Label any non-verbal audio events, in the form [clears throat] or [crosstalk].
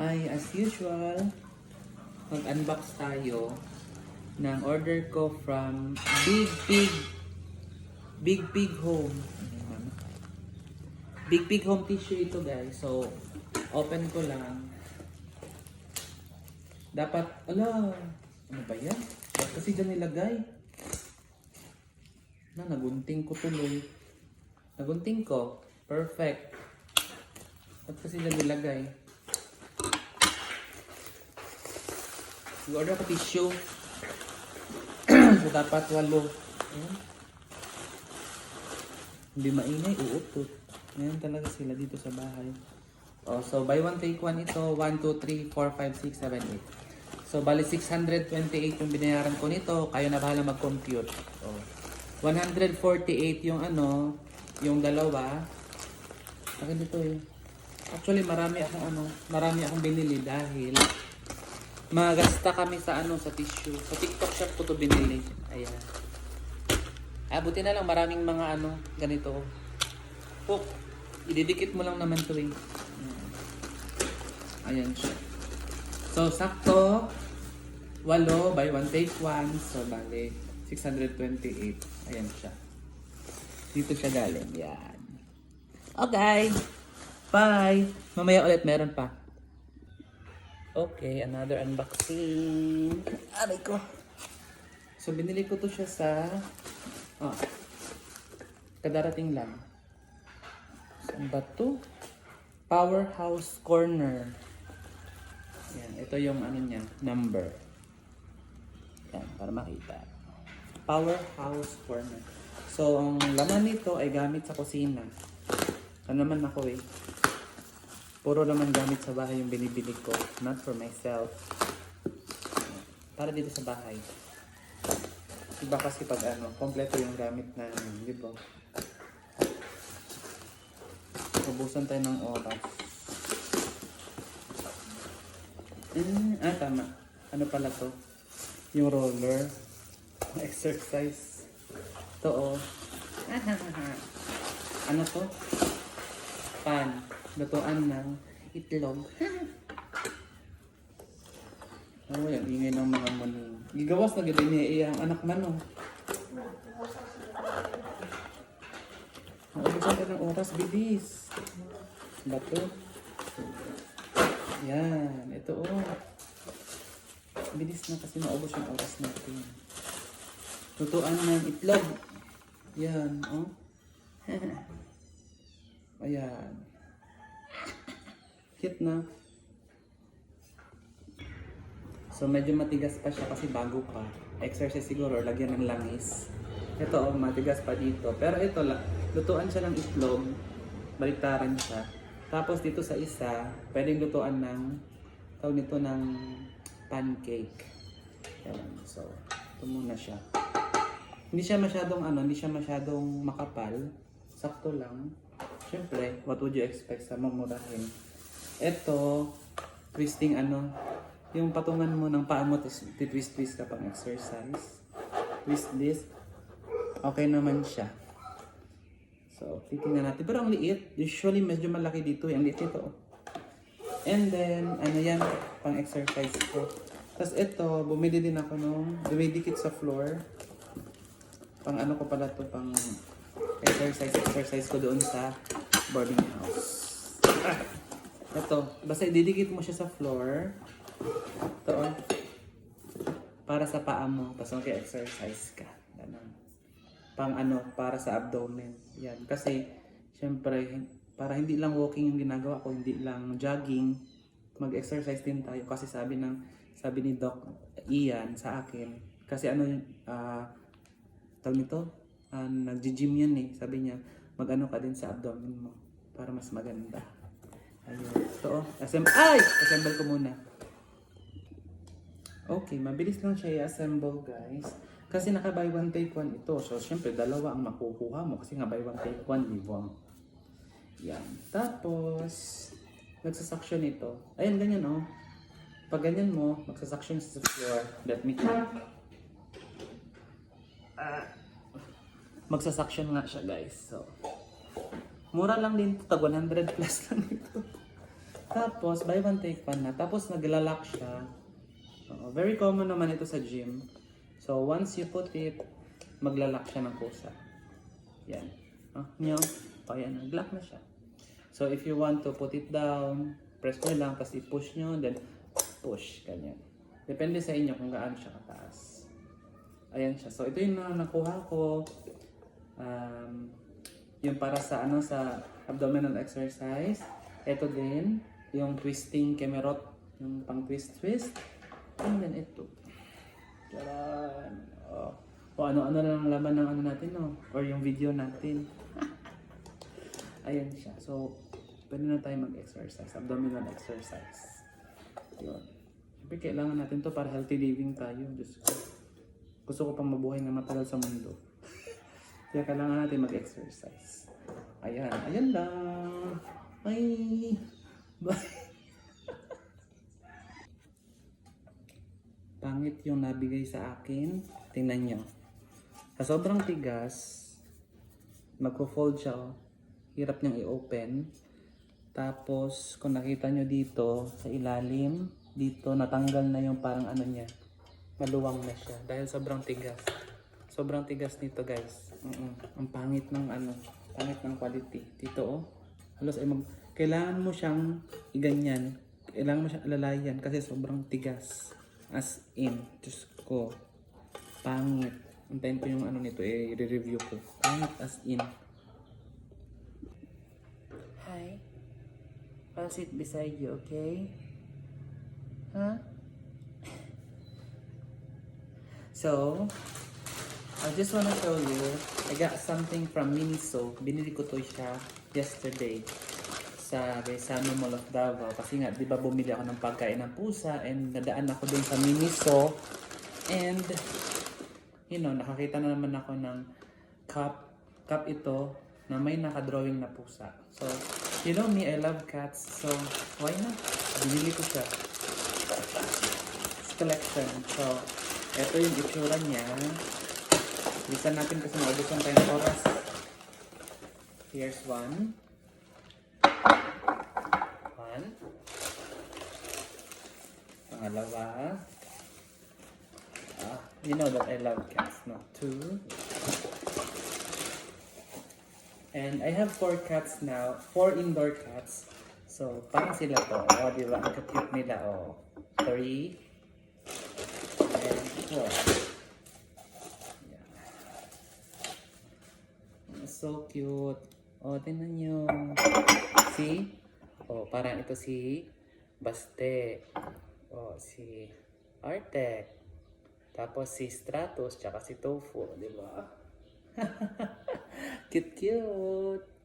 ay as usual, mag-unbox tayo ng order ko from Big Pig Big Pig Home. Big Pig Home tissue ito guys. So, open ko lang. Dapat, ala, ano ba yan? Ba't kasi dyan nilagay? Na, nagunting ko tuloy. Nagunting ko. Perfect. Ba't kasi dyan nilagay? Mag-order ako tissue. so, [clears throat] dapat walo. Ayan. Hindi maingay, uutot. Ngayon talaga sila dito sa bahay. Oh, so buy one take one ito, 1, 2, 3, 4, 5, 6, 7, 8. So bali 628 yung binayaran ko nito, kayo na bahala mag-compute. Oh. 148 yung ano, yung dalawa. Akin dito eh. Actually marami akong ano, marami akong binili dahil magasta kami sa ano sa tissue. Sa TikTok shop ko to binili. Ayan. Ah, buti na lang maraming mga ano, ganito. Hook. Ididikit mo lang naman to eh. Ayan. Siya. So, sakto. Walo, by one take one. So, bali, 628. Ayan siya. Dito siya galing. Yan. Okay. Bye. Mamaya ulit meron pa. Okay, another unboxing. Aray ko. So, binili ko to siya sa... Ah, kadarating lang. Saan ba to? Powerhouse Corner. Yan, ito yung ano niya, number. Yan, para makita. Powerhouse Corner. So, ang laman nito ay gamit sa kusina. Ano naman ako eh. Puro naman gamit sa bahay yung binibili ko. Not for myself. Para dito sa bahay. Iba kasi pag ano, kompleto yung gamit na, di ba? Ubusan tayo ng oras. Mm, ah, tama. Ano pala to? Yung roller. [laughs] Exercise. To, oh. [laughs] ano to? Pan. Lutuan ng itlog. [laughs] Oh, yan. Ingay ng mga muning. Gigawas na gano'n niya ang anak man, oh. Naubusan ka ng oras, bilis. Bato. Yan, ito oh. Bilis na kasi maubos yung oras natin. Tutuan ng itlog. Yan, oh. [laughs] Ayan. Cute na. So medyo matigas pa siya kasi bago pa. Exercise siguro lagyan ng langis. Ito oh, matigas pa dito. Pero ito, lutuan siya ng itlog. Baliktaran siya. Tapos dito sa isa, pwedeng lutuan ng, tawag nito ng pancake. Yan. So, ito muna siya. Hindi siya masyadong ano, hindi siya masyadong makapal. Sakto lang. Siyempre, what would you expect sa mamurahin? Ito, twisting ano, yung patungan mo ng paa mo, tapos twist-twist ka pang exercise. Twist this. Okay naman siya. So, titingnan natin. Pero ang liit. Usually, medyo malaki dito. eh. Ang liit ito. oh. And then, ano yan, pang exercise ko. Tapos ito, bumili din ako nung, dumidikit sa floor. Pang ano ko pala to, pang exercise, exercise ko doon sa boarding house. Ah, ito, basta ididikit mo siya sa floor. Ito, oh. Para sa paa mo, tapos mag-exercise ka. Ganun. Pang ano, para sa abdomen. Yan. Kasi, syempre, para hindi lang walking yung ginagawa ko, hindi lang jogging, mag-exercise din tayo. Kasi sabi ng, sabi ni Doc Ian sa akin, kasi ano, ah, tawag nito, Ah, nag-gym yan eh. Sabi niya, mag-ano ka din sa abdomen mo para mas maganda. Ayun. Ito oh. Assemble. Ay! Assemble ko muna. Okay, mabilis lang siya i-assemble guys. Kasi naka buy one take one ito. So, syempre, dalawa ang makukuha mo. Kasi nga buy one take one, libo. Yan. Tapos, nagsasuction ito. Ayan, ganyan oh. Pag ganyan mo, magsasuction sa floor. Let me check. Ah magsasuction nga siya guys. So, mura lang din ito. Tag 100 plus [laughs] lang ito. Tapos, buy one take one na. Tapos, naglalak siya. Oo, very common naman ito sa gym. So, once you put it, maglalak siya ng kusa. Yan. Ah, nyo. O, yan. Nag-lock na siya. So, if you want to put it down, press nyo lang, tapos i-push nyo, then push. Ganyan. Depende sa inyo kung gaano siya kataas. Ayan siya. So, ito yung na nakuha ko. Um, yung para sa ano sa abdominal exercise. Ito din, yung twisting kemerot, yung pang twist twist. And then ito. Charan. Oh. O ano-ano lang laman ng ano natin, no? Or yung video natin. [laughs] Ayan siya. So, pwede na tayo mag-exercise. Abdominal exercise. Yun. Siyempre, kailangan natin to para healthy living tayo. Diyos ko. Gusto ko pang mabuhay na matagal sa mundo. [laughs] Kaya kailangan natin mag-exercise. Ayan. Ayan lang. Bye. [laughs] Pangit yung nabigay sa akin. Tingnan nyo. Sa sobrang tigas, magpo-fold siya. Oh. Hirap niyang i-open. Tapos, kung nakita nyo dito, sa ilalim, dito natanggal na yung parang ano niya. Maluwang na siya. Dahil sobrang tigas. Sobrang tigas nito guys. Mm-mm. Ang pangit ng ano, pangit ng quality. Dito oh. Halos ay mag... Kailangan mo siyang iganyan. Kailangan mo siyang alalayan kasi sobrang tigas. As in, Diyos ko. Pangit. Antayin ko yung ano nito, eh, i-review ko. Pangit as in. Hi. I'll sit beside you, okay? Huh? [laughs] so, I just wanna show you, I got something from Miniso. Binili ko to siya yesterday sa Besame Mall of Davao. Kasi nga, di ba bumili ako ng pagkain ng pusa and nadaan ako dun sa Miniso. And, you know, nakakita na naman ako ng cup. Cup ito na may nakadrawing na pusa. So, you know me, I love cats. So, why not? Binili ko siya. It's collection. So, ito yung itsura niya. Bilisan natin kasi maubusan tayo ng oras. Here's one. One. Pangalawa. Ah, you know that I love cats, no? Two. And I have four cats now. Four indoor cats. So, parang sila to. O, oh, di ba? Ang cute nila, oh. Three. And four. So cute. Oh, tingnan nyo. Si? Oh, parang ito si Baste. Oh, si Artek. Tapos si Stratos, tsaka si Tofu, di ba? [laughs] cute, cute.